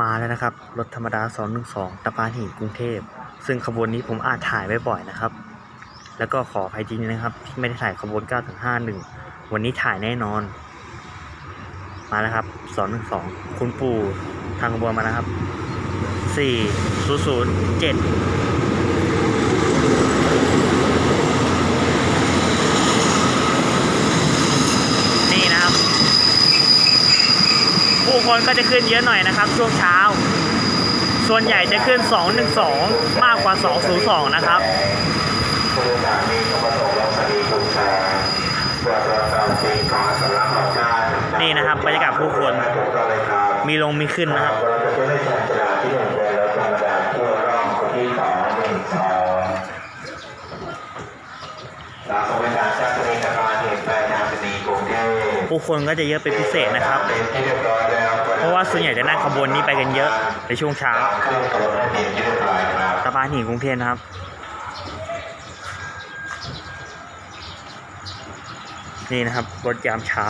มาแล้วนะครับ รถธรรมดา 212ตะพานหินกรุงเทพ ซึ่งขบวนนี้ผมอาจถ่ายไว้บ่อยนะครับ แล้วก็ขออภัยจริงนะครับที่ไม่ได้ถ่ายขบวน951 วันนี้ถ่ายแน่นอน มาแล้วครับ 212 คุณปู่ทางขบวนมาแล้วครับ 4007 นี่นะครับ ผู้คนก็จะขึ้นเยอะหน่อยนะครับ ช่วงเช้า ส่วนใหญ่จะขึ้น 212 มากกว่า 202 นะครับผู้โดยสารมีความประสงค์ลงสนีกุญแจตรวจสอบตามจริงของสำนักข่าวจ้านี่นะครับบรรยากาศผู้คนมีลงมีขึ้นนะครับเราจะได้ชันชนะที่หนึ่งเป็นรถธรรมดาทั่วรอนที่สอง ผู้คนก็จะเยอะเป็นพิเศษนะครับเป็นที่เรียบร้อยแล้วเพราะว่าส่วนใหญ่จะนั่งขบวนนี้ไปกันเยอะในช่วงเช้าเครื่องกระโดดเป็นที่เรียบร้อยครับตะพานหินกรุงเทพนะครับนี่นะครับรถยามเช้า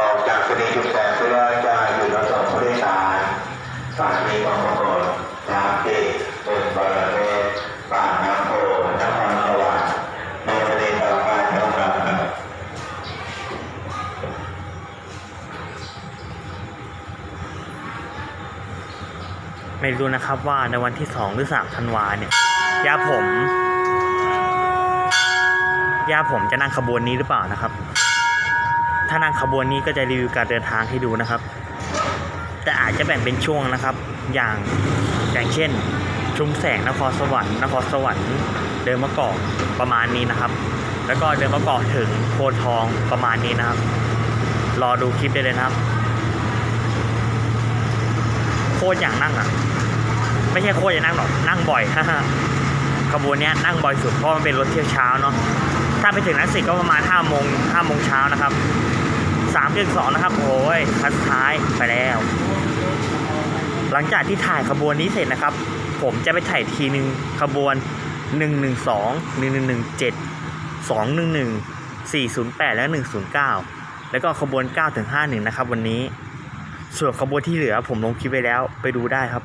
ออกจากสนีจุดแสงเพื่อจะอยู่ระสมผู้โดยสารสถานีบาง ไม่รู้นะครับว่าในวันที่สองหรือสามธันวาเนี่ยย่าผมย่าผมจะนั่งขบวนนี้หรือเปล่านะครับ ถ้านั่งขบวนนี้ก็จะรีวิวการเดินทางให้ดูนะครับ แต่อาจจะแบ่งเป็นช่วงนะครับ อย่างอย่างเช่น ชุมแสงนครสวรรค์นครสวรรค์เดินมะกอกประมาณนี้นะครับ แล้วก็เดินมะกอกถึงโพธิ์ทองประมาณนี้นะครับ รอดูคลิปได้เลยนะครับโคตรอย่างนั่งอะ ไม่ใช่โคตรจะนั่งหรอกนั่งบ่อยขบวนนี้นั่งบ่อยสุดเพราะมันเป็นรถเที่ยวเช้าเนาะถ้าไปถึงนักสิตก็ประมาณ5โมง5โมงเช้านะครับ3ถึงนะครับโอ้ยคันสุดท้ายไปแล้ว หลังจากที่ถ่ายขบวนนี้เสร็จนะครับ ผมจะไปถ่ายทีหนึ่งขบวน 112 1117 211 408 และ 109 แล้วก็ขบวน9ถึง51 นะครับวันนี้ ส่วนขบวนที่เหลือผมลงคลิปไว้แล้วไปดูได้ครับ